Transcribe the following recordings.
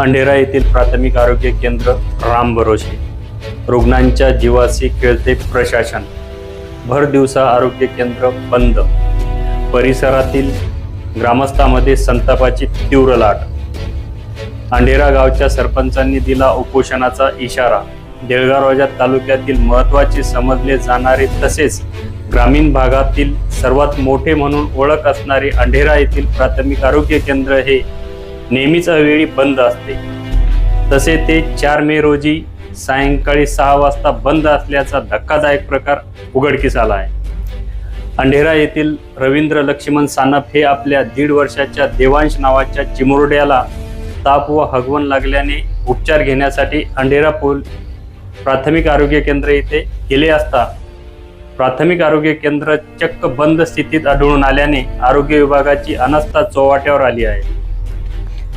अंडेरा येथील प्राथमिक आरोग्य केंद्र राम भरोसे रुग्णांच्या जीवाशी खेळते प्रशासन. भर दिवसा आरोग्य केंद्र बंद. परिसरातील ग्रामस्थामध्ये संतापाची तीव्र लाट. अंडेरा गावच्या सरपंचांनी दिला उपोषणाचा इशारा. देळगाव तालुक्यातील महत्त्वाचे समजले जाणारे तसेच ग्रामीण भागातील सर्वात मोठे म्हणून ओळख असणारे अंढेरा येथील प्राथमिक आरोग्य केंद्र हे नेहमीच अवेळी बंद असते. तसे ते चार मे रोजी सायंकाळी सहा वाजता बंद असल्याचा धक्कादायक प्रकार उघडकीस आला आहे. अंढेरा येथील रवींद्र लक्ष्मण सानप हे आपल्या दीड वर्षाच्या देवांश नावाच्या चिमुरड्याला ताप व हगवण लागल्याने उपचार घेण्यासाठी अंढेरा पोल प्राथमिक आरोग्य केंद्र येथे गेले असता प्राथमिक आरोग्य केंद्र चक्क बंद स्थितीत आढळून आल्याने आरोग्य विभागाची अनास्था चोवाट्यावर आली आहे.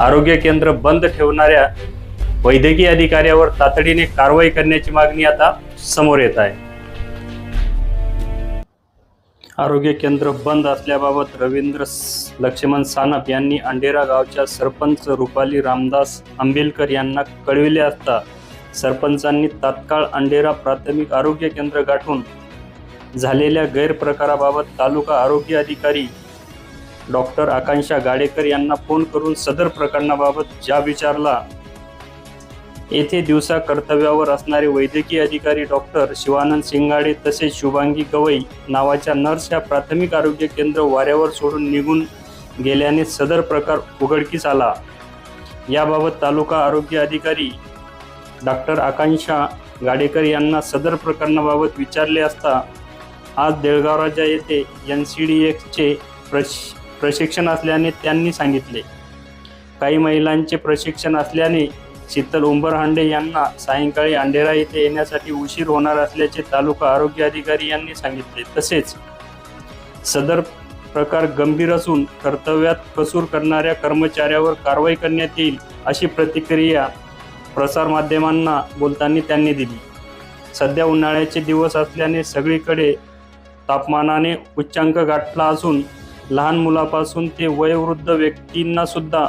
आरोग्य केंद्र बंद ठेवणाऱ्या वैद्यकीय अधिकाऱ्यावर तातडीने कारवाई करण्याची मागणी आता समोर येत आहे. आरोग्य केंद्र बंद असल्याबाबत रवींद्र लक्ष्मण सानप यांनी अंडेरा गावच्या सरपंच रुपाली रामदास आंबेलकर यांना कळविले असता सरपंचांनी तात्काळ अंडेरा प्राथमिक आरोग्य केंद्र गाठून झालेल्या गैरप्रकाराबाबत तालुका आरोग्य अधिकारी डॉक्टर आकांक्षा गाडेकर यांना फोन करून सदर प्रकरणाबाबत ज्या विचारला येथे दिवसा कर्तव्यावर असणारे वैद्यकीय अधिकारी डॉक्टर शिवानंद सिंगाडे तसेच शुभांगी गवई नावाच्या नर्स या प्राथमिक आरोग्य केंद्र वाऱ्यावर सोडून निघून गेल्याने सदर प्रकार उघडकीस आला. याबाबत तालुका आरोग्य अधिकारी डॉक्टर आकांक्षा गाडेकर यांना सदर प्रकरणाबाबत विचारले असता आज देळगाव राजा येथे एन सी डी एक्सचे प्रश प्रशिक्षण असल्याने त्यांनी सांगितले. काही महिलांचे प्रशिक्षण असल्याने शीतल उंबरहांडे यांना सायंकाळी अंधेरा येथे येण्यासाठी उशीर होणार असल्याचे तालुका आरोग्य अधिकारी यांनी सांगितले. तसेच सदर प्रकार गंभीर असून कर्तव्यात कसूर करणाऱ्या कर्मचाऱ्यावर कारवाई करण्यात येईल अशी प्रतिक्रिया प्रसारमाध्यमांना बोलताना त्यांनी दिली. सध्या उन्हाळ्याचे दिवस असल्याने सगळीकडे तापमानाने उच्चांक गाठला असून लहान मुलापासून ते वयोवृद्ध व्यक्तींना सुद्धा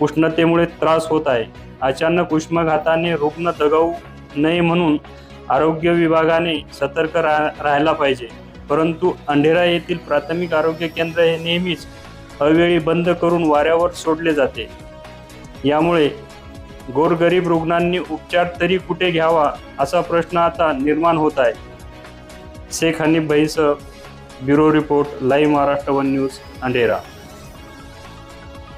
उष्णतेमुळे त्रास होत आहे. अचानक उष्माघाताने रुग्ण दगावू नये म्हणून आरोग्य विभागाने सतर्क रा राहायला पाहिजे. परंतु अंढेरा येथील प्राथमिक आरोग्य केंद्र हे नेहमीच अवेळी बंद करून वाऱ्यावर सोडले जाते. यामुळे गोरगरीब रुग्णांनी उपचार तरी कुठे घ्यावा असा प्रश्न आता निर्माण होत आहे. Shaikh Hanif भाईसह bureau report live Maharashtra one news अंधेरा